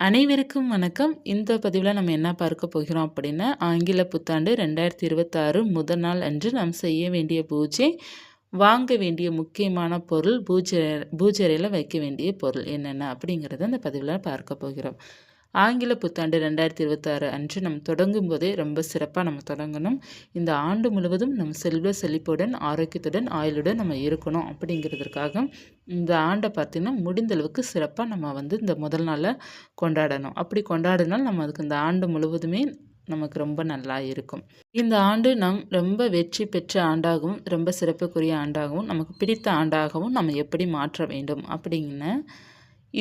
அனைவருக்கும் வணக்கம். இந்த பதிவில் நம்ம என்ன பார்க்க போகிறோம் அப்படின்னா ஆங்கில புத்தாண்டு ரெண்டாயிரத்தி இருபத்தாறு முதல் நாள் அன்று நாம் செய்ய வேண்டிய பூஜை வாங்க வேண்டிய முக்கியமான பொருள் பூஜை பூஜரையில் வைக்க வேண்டிய பொருள் என்னென்ன அப்படிங்கிறத அந்த பதிவில் பார்க்க போகிறோம். ஆங்கில புத்தாண்டு ரெண்டாயிரத்தி இருபத்தாறு அன்று நம்ம தொடங்கும் போதே ரொம்ப சிறப்பாக நம்ம தொடங்கணும். இந்த ஆண்டு முழுவதும் நம் செல்வ செழிப்புடன் ஆரோக்கியத்துடன் ஆயுளுடன் நம்ம இருக்கணும் அப்படிங்கிறதுக்காக இந்த ஆண்டை பார்த்திங்கன்னா முடிந்த அளவுக்கு சிறப்பாக நம்ம வந்து இந்த முதல் நாளை கொண்டாடணும். அப்படி கொண்டாடினால் நம்ம அதுக்கு இந்த ஆண்டு முழுவதுமே நமக்கு ரொம்ப நல்லா இருக்கும். இந்த ஆண்டு நம் ரொம்ப வெற்றி பெற்ற ஆண்டாகவும் ரொம்ப சிறப்புக்குரிய ஆண்டாகவும் நமக்கு பிடித்த ஆண்டாகவும் நம்ம எப்படி மாற்ற வேண்டும் அப்படிங்கிற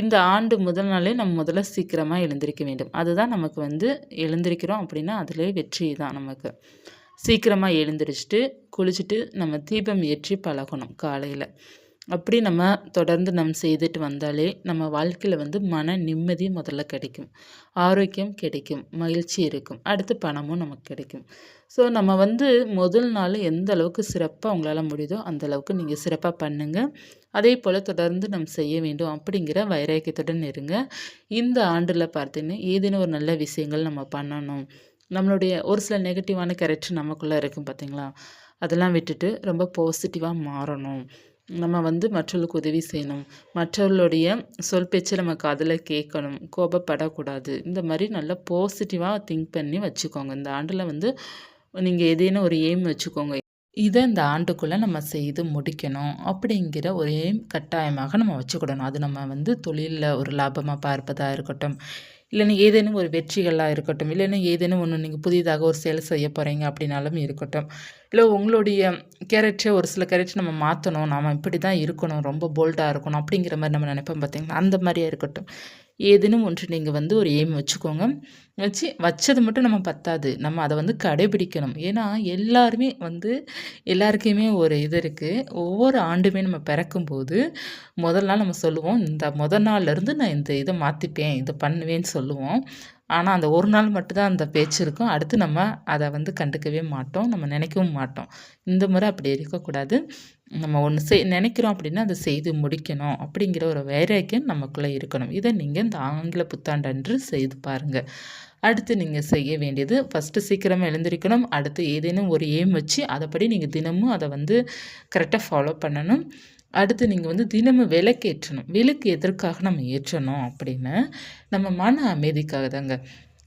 இந்த ஆண்டு முதல் நாளே நம்ம முதல்ல சீக்கிரமாக எழுந்திருக்க வேண்டும். அதுதான் நமக்கு வந்து எழுந்திருக்கிறோம் அப்படின்னா அதிலே வெற்றி தான் நமக்கு. சீக்கிரமாக எழுந்திரிச்சிட்டு குளிச்சுட்டு நம்ம தீபம் ஏற்றி பழகணும் காலையில். அப்படி நம்ம தொடர்ந்து நம் செய்துட்டு வந்தாலே நம்ம வாழ்க்கையில் வந்து மன நிம்மதி முதல்ல கிடைக்கும். ஆரோக்கியம் கிடைக்கும். மகிழ்ச்சி இருக்கும். அடுத்து பணமும் நமக்கு கிடைக்கும். ஸோ நம்ம வந்து முதல் நாள் எந்த அளவுக்கு சிறப்பாக உங்களால் முடியுதோ அந்த அளவுக்கு நீங்கள் சிறப்பாக பண்ணுங்கள் அதே போல் தொடர்ந்து நம்ம செய்ய வேண்டும் அப்படிங்கிற வைராக்கியத்துடன் இருங்க. இந்த ஆண்டில் பார்த்தீங்கன்னா ஏதேனும் ஒரு நல்ல விஷயங்கள் நம்ம பண்ணணும். நம்மளுடைய ஒரு சில நெகட்டிவான கேரக்டர் நமக்குள்ளே இருக்கும் பார்த்தீங்களா? அதெல்லாம் விட்டுட்டு ரொம்ப பாசிட்டிவாக மாறணும். நம்ம வந்து மற்றவர்களுக்கு உதவி செய்யணும். மற்றவர்களுடைய சொல் பேச்சு நம்ம காதில் கேட்கணும். கோபப்படக்கூடாது. இந்த மாதிரி நல்லா பாசிட்டிவாக திங்க் பண்ணி வச்சுக்கோங்க. இந்த ஆண்டில் வந்து நீங்கள் எதேனும் ஒரு எய்ம் வச்சுக்கோங்க. இதை இந்த ஆண்டுக்குள்ளே நம்ம செய்து முடிக்கணும். அப்படிங்கிற ஒரு எய்ம் கட்டாயமாக நம்ம வச்சுக்கிடணும். அது நம்ம வந்து தொழிலில் ஒரு லாபமாக பார்ப்பதாக இருக்கட்டும். இல்லைன்னா ஏதேனும் ஒரு வெற்றிகளாக இருக்கட்டும் இல்லைன்னா ஏதேனும் ஒன்று நீங்கள் புதிதாக ஒரு செயல் செய்ய போகிறீங்க அப்படின்னாலும் இருக்கட்டும். இல்லை உங்களுடைய கேரக்டரை ஒரு சில கேரக்டர் நம்ம மாற்றணும் நாம் இப்படி தான் இருக்கணும் ரொம்ப போல்டாக இருக்கணும் அப்படிங்கிற மாதிரி நம்ம நினைப்போம் பார்த்திங்கன்னா அந்த மாதிரியாக இருக்கட்டும். ஏதேனும் ஒன்று நீங்கள் வந்து ஒரு எய்ம் வச்சுக்கோங்க. வச்சு வச்சது மட்டும் நம்ம பத்தாது. நம்ம அதை வந்து கடைபிடிக்கணும். ஏன்னா எல்லாருமே வந்து எல்லாருக்குமே ஒரு இது இருக்குது ஒவ்வொரு ஆண்டுமே நம்ம பிறக்கும்போது முதல் நாள் நம்ம சொல்லுவோம் இந்த முதல் நாள்லேருந்து நான் இந்த இதை மாற்றிப்பேன் இதை பண்ணுவேன்னு சொல்லுவோம். ஆனால் அந்த ஒரு நாள் மட்டும்தான் அந்த பேச்சு இருக்கும். அடுத்து நம்ம அதை வந்து கண்டுக்கவே மாட்டோம். நம்ம நினைக்கவும் மாட்டோம். இந்த முறை அப்படி இருக்கக்கூடாது. நம்ம ஒன்று செய் நினைக்கிறோம் அப்படின்னா அதை செய்து முடிக்கணும் அப்படிங்கிற ஒரு வைராக்கியம் நமக்குள்ளே இருக்கணும். இதை நீங்கள் இந்த ஆங்கில புத்தாண்டன்று செய்து பாருங்கள் அடுத்து நீங்கள் செய்ய வேண்டியது ஃபஸ்ட்டு சீக்கிரமாக எழுந்திருக்கணும். அடுத்து ஏதேனும் ஒரு எய்ம் வச்சு அதைப்படி நீங்கள் தினமும் அதை வந்து கரெக்டாக ஃபாலோ பண்ணணும். அடுத்து நீங்கள் வந்து தினமும் விலக்கேற்றணும் விலக்கு விளக்கு எதற்காக நம்ம ஏற்றணும் அப்படின்னு நம்ம மன அமைதிக்காக தாங்க.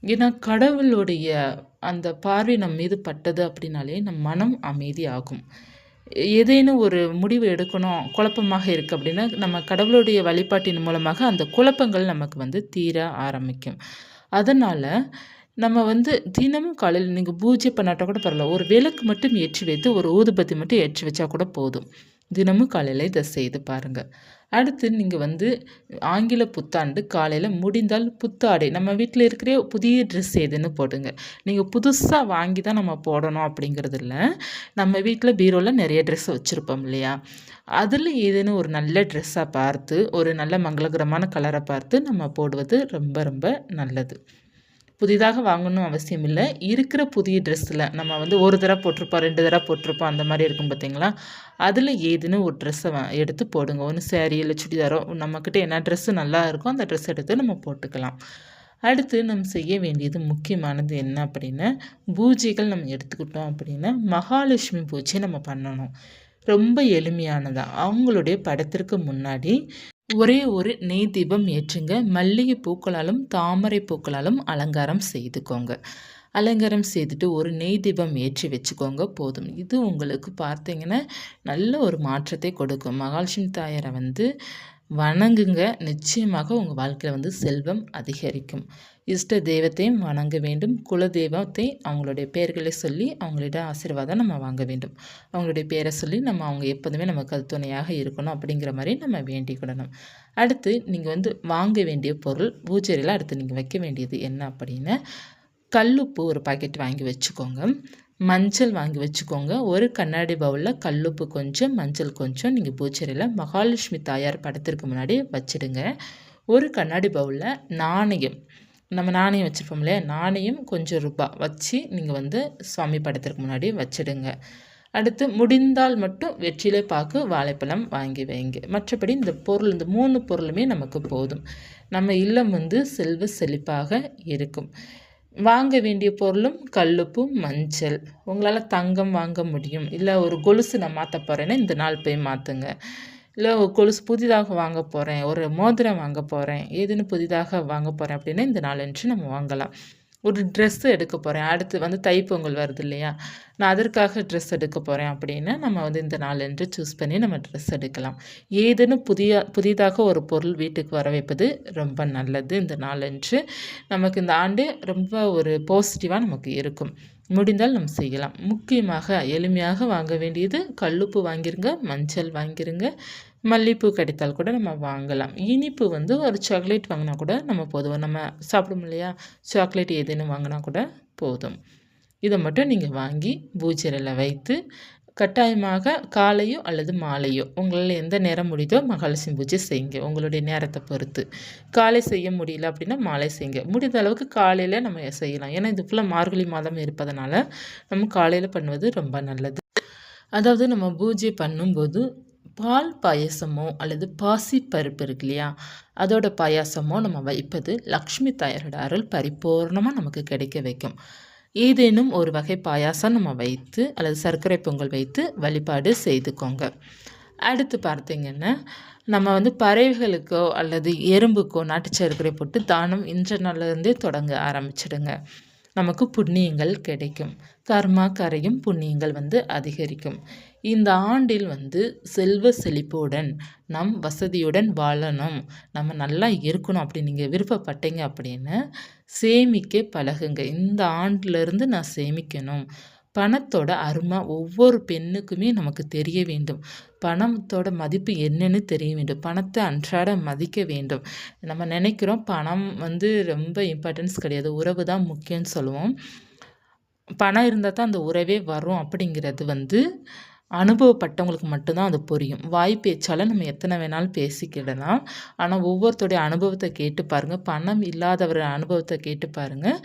ஏன்னா கடவுளுடைய அந்த பார்வை நம் மீது பட்டது அப்படின்னாலே நம் மனம் அமைதி ஆகும். ஏதேனும் ஒரு முடிவு எடுக்கணும் குழப்பமாக இருக்குது அப்படின்னா நம்ம கடவுளுடைய வழிபாட்டின் மூலமாக அந்த குழப்பங்கள் நமக்கு வந்து தீர ஆரம்பிக்கும். அதனால் நம்ம வந்து தினமும் காலையில் நீங்கள் பூஜை பண்ணாட்டால் கூட பரவாயில்ல. ஒரு விளக்கு மட்டும் ஏற்றி வைத்து ஒரு ஊதுபத்தி மட்டும் ஏற்றி வச்சா கூட போதும். தினமும் காலையில் இதை செய்து பாருங்கள் அடுத்து நீங்கள் வந்து ஆங்கில புத்தாண்டு காலையில் முடிந்தால் புத்தாடை நம்ம வீட்டில் இருக்கிற புதிய ட்ரெஸ் எதுன்னு போடுங்க. நீங்கள் புதுசாக வாங்கி தான் நம்ம போடணும் அப்படிங்கிறது இல்லை நம்ம வீட்டில் பீரோவில் நிறைய ட்ரெஸ் வச்சுருப்போம் இல்லையா? அதில் ஏதேனும் ஒரு நல்ல ட்ரெஸ்ஸாக பார்த்து ஒரு நல்ல மங்களகரமான கலரை பார்த்து நம்ம போடுவது ரொம்ப ரொம்ப நல்லது. புதிதாக வாங்கணும் அவசியம் இல்லை. இருக்கிற புதிய ட்ரெஸ்ஸில் நம்ம வந்து ஒரு தடவை போட்டிருப்போம் ரெண்டு தடவை போட்டிருப்போம் அந்த மாதிரி இருக்கும் பார்த்தீங்களா அதில் ஏதுன்னு ஒரு ட்ரெஸ்ஸை எடுத்து போடுங்க. ஒன்று சேரீ இல்லை சுடிதாரோ நம்மக்கிட்ட என்ன ட்ரெஸ்ஸு நல்லா இருக்கோ அந்த ட்ரெஸ் எடுத்து நம்ம போட்டுக்கலாம். அடுத்து நம்ம செய்ய வேண்டியது முக்கியமானது என்ன அப்படின்னா பூஜைகள் நம்ம எடுத்துக்கிட்டோம் அப்படின்னா மகாலட்சுமி பூஜை நம்ம பண்ணணும். ரொம்ப எளிமையானதாக அவங்களுடைய படத்திற்கு முன்னாடி ஒரே ஒரு நெய் தீபம் ஏற்றுங்க. மல்லிகை பூக்களாலும் தாமரை பூக்களாலும் அலங்காரம் செய்துக்கோங்க. அலங்காரம் செய்துட்டு ஒரு நெய் தீபம் ஏற்றி வச்சுக்கோங்க. போதும். இது உங்களுக்கு பார்த்தீங்கன்னா நல்ல ஒரு மாற்றத்தை கொடுக்கும். மகாலட்சுமி தாயாரை வந்து வணங்குங்க. நிச்சயமாக உங்கள் வாழ்க்கையில் வந்து செல்வம் அதிகரிக்கும். இஷ்ட தெய்வத்தையும் வணங்க வேண்டும். குல தெய்வத்தை அவங்களுடைய பெயர்களை சொல்லி அவங்களிடம் ஆசீர்வாதம் நம்ம வாங்க வேண்டும். அவங்களுடைய பேரை சொல்லி நம்ம அவங்க எப்போதுமே நமக்கு அது துணையாக இருக்கணும் அப்படிங்கிற மாதிரி நம்ம வேண்டிக்கிடணும் அடுத்து நீங்கள் வந்து வாங்க வேண்டிய பொருள் பூஜையில் அடுத்து நீங்கள் வைக்க வேண்டியது என்ன அப்படின்னா கல்லுப்பு ஒரு பாக்கெட் வாங்கி வச்சுக்கோங்க. மஞ்சள் வாங்கி வச்சுக்கோங்க. ஒரு கண்ணாடி பவுலில் கல்லுப்பு கொஞ்சம் மஞ்சள் கொஞ்சம் நீங்கள் பூச்சேரியில் மகாலட்சுமி தாயார் படத்திற்கு முன்னாடி வச்சுடுங்க. ஒரு கண்ணாடி பவுலில் நாணயம் நம்ம நாணயம் வச்சுருப்போம் இல்லையா நாணயம் கொஞ்சம் ரூபாய் வச்சு நீங்கள் வந்து சுவாமி படத்திற்கு முன்னாடி வச்சிடுங்க. அடுத்து முடிந்தால் மட்டும் வெற்றிலை பாக்கு வாழைப்பழம் வாங்கி வைங்க. மற்றபடி இந்த பொருள் இந்த மூணு பொருளுமே நமக்கு போதும். நம்ம இல்லம் வந்து செல்வ செழிப்பாக இருக்கும். வாங்க வேண்டிய பொருளும் கல்லுப்பும் மஞ்சள். உங்களால் தங்கம் வாங்க முடியும். இல்லை ஒரு கொலுசு நான் மாற்ற போகிறேன்னா இந்த நாள் போய் மாற்றுங்க இல்லை கொலுசு புதிதாக வாங்க போகிறேன் ஒரு மோதிரம் வாங்க போகிறேன் ஏதுன்னு புதிதாக வாங்க போகிறேன் அப்படின்னா இந்த நாளன்று நம்ம வாங்கலாம். ஒரு ட்ரெஸ்ஸு எடுக்க போகிறேன் அடுத்து வந்து தைப்பொங்கல் வருது இல்லையா? நான் அதற்காக ட்ரெஸ் எடுக்க போகிறேன் அப்படின்னா நம்ம வந்து இந்த நாளன்று சூஸ் பண்ணி நம்ம ட்ரெஸ் எடுக்கலாம். ஏதுன்னு புதிய புதிதாக ஒரு பொருள் வீட்டுக்கு வர வைப்பது ரொம்ப நல்லது. இந்த நாளன்று நமக்கு இந்த ஆண்டு ரொம்ப ஒரு பாசிட்டிவாக நமக்கு இருக்கும். முடிந்தால் நம்ம செய்யலாம். முக்கியமாக எளிமையாக வாங்க வேண்டியது கல்லுப்பு வாங்கிருங்க மஞ்சள் வாங்கிருங்க. மல்லிகைப்பூ கிடைத்தால் கூட நம்ம வாங்கலாம். இனிப்பு வந்து ஒரு சாக்லேட் வாங்கினா கூட நம்ம போதும். நம்ம சாப்பிடும் இல்லையா? சாக்லேட் ஏதேனும் வாங்கினா கூட போதும். இதை மட்டும் நீங்கள் வாங்கி பூஜையில் வைத்து கட்டாயமாக காலையோ அல்லது மாலையோ உங்களால் எந்த நேரம் முடியுதோ மகாலட்சுமி பூஜை செய்யுங்க. உங்களுடைய நேரத்தை பொறுத்து. காலை செய்ய முடியல அப்படின்னா மாலை செய்யுங்க. முடிந்த அளவுக்கு காலையில் நம்ம செய்யலாம். ஏன்னா இது ஃபுல்லாக மார்கழி மாதம் இருப்பதனால நம்ம காலையில் பண்ணுவது ரொம்ப நல்லது. அதாவது நம்ம பூஜை பண்ணும்போது பால் பாயசமோ அல்லது பாசி பருப்பு இருக்கு இல்லையா? அதோட பாயாசமோ நம்ம வைப்பது லக்ஷ்மி தாயாரோட அருள் பரிபூர்ணமாக நமக்கு கிடைக்க வைக்கும். ஏதேனும் ஒரு வகை பாயாசம் நம்ம வைத்து அல்லது சர்க்கரை பொங்கல் வைத்து வழிபாடு செய்துக்கோங்க. அடுத்து பார்த்திங்கன்னா நம்ம வந்து பறவைகளுக்கோ அல்லது எறும்புக்கோ நாட்டு சர்க்கரை போட்டு தானம் இன்ற நாள்லேருந்தே தொடங்க ஆரம்பிச்சிடுங்க. நமக்கு புண்ணியங்கள் கிடைக்கும். கர்மா கரையும் புண்ணியங்கள் வந்து அதிகரிக்கும். இந்த ஆண்டில் வந்து செல்வ செழிப்புடன் நம் வசதியுடன் வாழணும். நம்ம நல்லா இருக்கணும் அப்படி நீங்கள் விருப்பப்பட்டீங்க அப்படின்னு சேமிக்க பழகுங்க. இந்த ஆண்டிலிருந்து நான் சேமிக்கணும். பணத்தோட அருமை ஒவ்வொரு பெண்ணுக்குமே நமக்கு தெரிய வேண்டும். பணத்தோட மதிப்பு என்னன்னு தெரிய வேண்டும். பணத்தை அன்றாட மதிக்க வேண்டும். நம்ம நினைக்கிறோம் பணம் வந்து ரொம்ப இம்பார்ட்டன்ஸ் கிடையாது. உறவு தான் முக்கியம்னு சொல்லுவோம். பணம் இருந்தால் தான் அந்த உறவே வரும் அப்படிங்கிறது வந்து அனுபவப்பட்டவங்களுக்கு மட்டும்தான் அது புரியும். வாய் பேச்சால் நம்ம எத்தனை வேணாலும் பேசிக்கிடலாம். ஆனால் ஒவ்வொருத்தருடைய அனுபவத்தை கேட்டு பாருங்கள் பணம் இல்லாதவர் அனுபவத்தை கேட்டு பாருங்கள்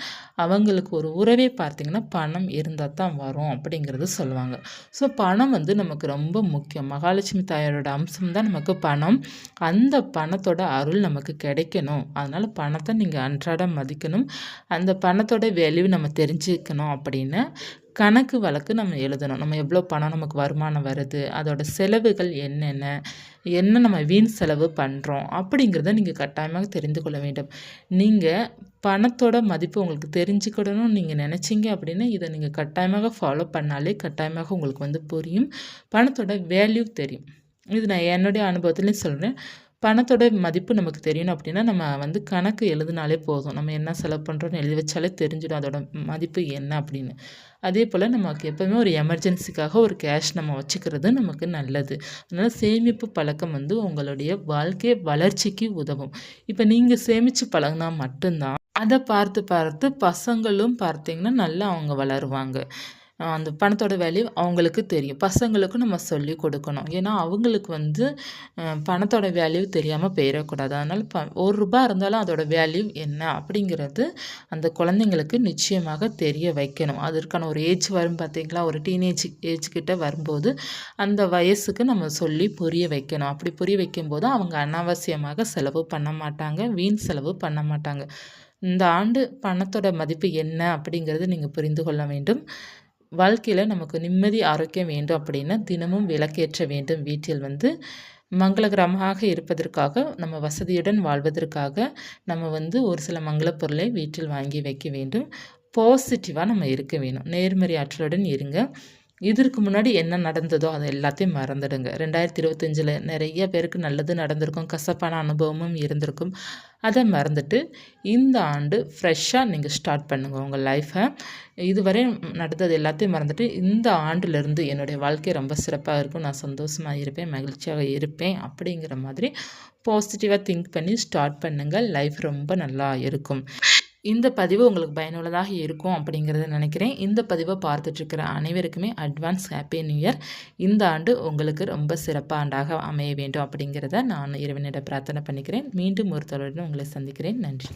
அவங்களுக்கு ஒரு உறவே பார்த்திங்கன்னா பணம் இருந்தால் தான் வரும் அப்படிங்கிறது சொல்லுவாங்க. ஸோ பணம் வந்து நமக்கு ரொம்ப முக்கியம். மகாலட்சுமி தாயாரோட அம்சம் தான் நமக்கு பணம். அந்த பணத்தோட அருள் நமக்கு கிடைக்கணும். அதனால் பணத்தை நீங்கள் அன்றாடம் மதிக்கணும். அந்த பணத்தோட வேல்யூ நம்ம தெரிஞ்சுக்கணும் அப்படின்னு. கணக்கு வழக்கு நம்ம எழுதணும். நம்ம எவ்வளோ பணம் நமக்கு வருமானம் வருது அதோடய செலவுகள் என்னென்ன என்ன நம்ம வீண் செலவு பண்ணுறோம் அப்படிங்கிறத நீங்கள் கட்டாயமாக தெரிந்து கொள்ள வேண்டும். நீங்கள் பணத்தோட மதிப்பு உங்களுக்கு தெரிஞ்சுக்கிடணும்னு நீங்கள் நினச்சிங்க அப்படின்னா இதை நீங்கள் கட்டாயமாக ஃபாலோ பண்ணாலே கட்டாயமாக உங்களுக்கு வந்து புரியும். பணத்தோட வேல்யூ தெரியும். இது நான் என்னுடைய அனுபவத்துலேயும் சொல்கிறேன் பணத்தோட மதிப்பு நமக்கு தெரியணும் அப்படின்னா நம்ம வந்து கணக்கு எழுதினாலே போதும். நம்ம என்ன செலவு பண்ணுறோன்னு எழுதி வச்சாலே தெரிஞ்சிடும் அதோட மதிப்பு என்ன அப்படின்னு. அதே போல் நமக்கு எப்போவுமே ஒரு எமர்ஜென்சிக்காக ஒரு கேஷ் நம்ம வச்சுக்கிறது நமக்கு நல்லது. அதனால் சேமிப்பு பழக்கம் வந்து உங்களுடைய வாழ்க்கை வளர்ச்சிக்கு உதவும். இப்போ நீங்கள் சேமித்து பழகினா மட்டும்தான் அதை பார்த்து பார்த்து பசங்களும் பார்த்தீங்கன்னா நல்லா அவங்க வளருவாங்க. அந்த பணத்தோட வேல்யூ அவங்களுக்கு தெரியும். பசங்களுக்கும் நம்ம சொல்லி கொடுக்கணும். ஏன்னா அவங்களுக்கு வந்து பணத்தோட வேல்யூ தெரியாமல் போயிடக்கூடாது. அதனால் ப ஒரு ரூபா இருந்தாலும் அதோட வேல்யூ என்ன அப்படிங்கிறது அந்த குழந்தைங்களுக்கு நிச்சயமாக தெரிய வைக்கணும். அதற்கான ஒரு ஏஜ் வரும் பார்த்தீங்களா ஒரு டீனேஜ் ஏஜ் கிட்ட வரும்போது அந்த வயசுக்கு நம்ம சொல்லி புரிய வைக்கணும். அப்படி புரிய வைக்கும்போது அவங்க அனாவசியமாக செலவு பண்ண மாட்டாங்க. வீண் செலவு பண்ண மாட்டாங்க. இந்த ஆண்டு பணத்தோட மதிப்பு என்ன அப்படிங்கிறது நீங்கள் புரிந்து கொள்ள வேண்டும். வாழ்க்கையில் நமக்கு நிம்மதி ஆரோக்கியம் வேண்டும் அப்படின்னா தினமும் விளக்கேற்ற வேண்டும். வீட்டில் வந்து மங்களகரமாக இருப்பதற்காக நம்ம வசதியுடன் வாழ்வதற்காக நம்ம வந்து ஒரு சில மங்கள பொருளை வீட்டில் வாங்கி வைக்க வேண்டும். பாசிட்டிவாக நம்ம இருக்க வேணும் நேர்மறை ஆற்றலுடன் இருங்க. இதற்கு முன்னாடி என்ன நடந்ததோ அதை எல்லாத்தையும் மறந்துடுங்க. ரெண்டாயிரத்தி இருபத்தஞ்சில் நிறைய பேருக்கு நல்லது நடந்திருக்கும் கசப்பான அனுபவமும் இருந்திருக்கும். அதை மறந்துட்டு இந்த ஆண்டு ஃப்ரெஷ்ஷாக நீங்கள் ஸ்டார்ட் பண்ணுங்கள் உங்கள் லைஃப்பை இதுவரை நடந்தது எல்லாத்தையும் மறந்துட்டு இந்த ஆண்டுலேருந்து என்னுடைய வாழ்க்கை ரொம்ப சிறப்பாக இருக்கும். நான் சந்தோஷமாக இருப்பேன் மகிழ்ச்சியாக இருப்பேன் அப்படிங்கிற மாதிரி பாசிட்டிவாக திங்க் பண்ணி ஸ்டார்ட் பண்ணுங்கள் லைஃப் ரொம்ப நல்லா இருக்கும். இந்த பதிவு உங்களுக்கு பயனுள்ளதாக இருக்கும் அப்படிங்கிறத நினைக்கிறேன். இந்த பதிவை பார்த்துட்ருக்கிற அனைவருக்குமே அட்வான்ஸ் ஹாப்பி நியூ இயர் இந்த ஆண்டு உங்களுக்கு ரொம்ப சிறப்பாக ஆண்டாக அமைய வேண்டும் அப்படிங்கிறத நான் இறைவனிடம் பிரார்த்தனை பண்ணிக்கிறேன். மீண்டும் ஒரு தொடருடன் உங்களை சந்திக்கிறேன். நன்றி.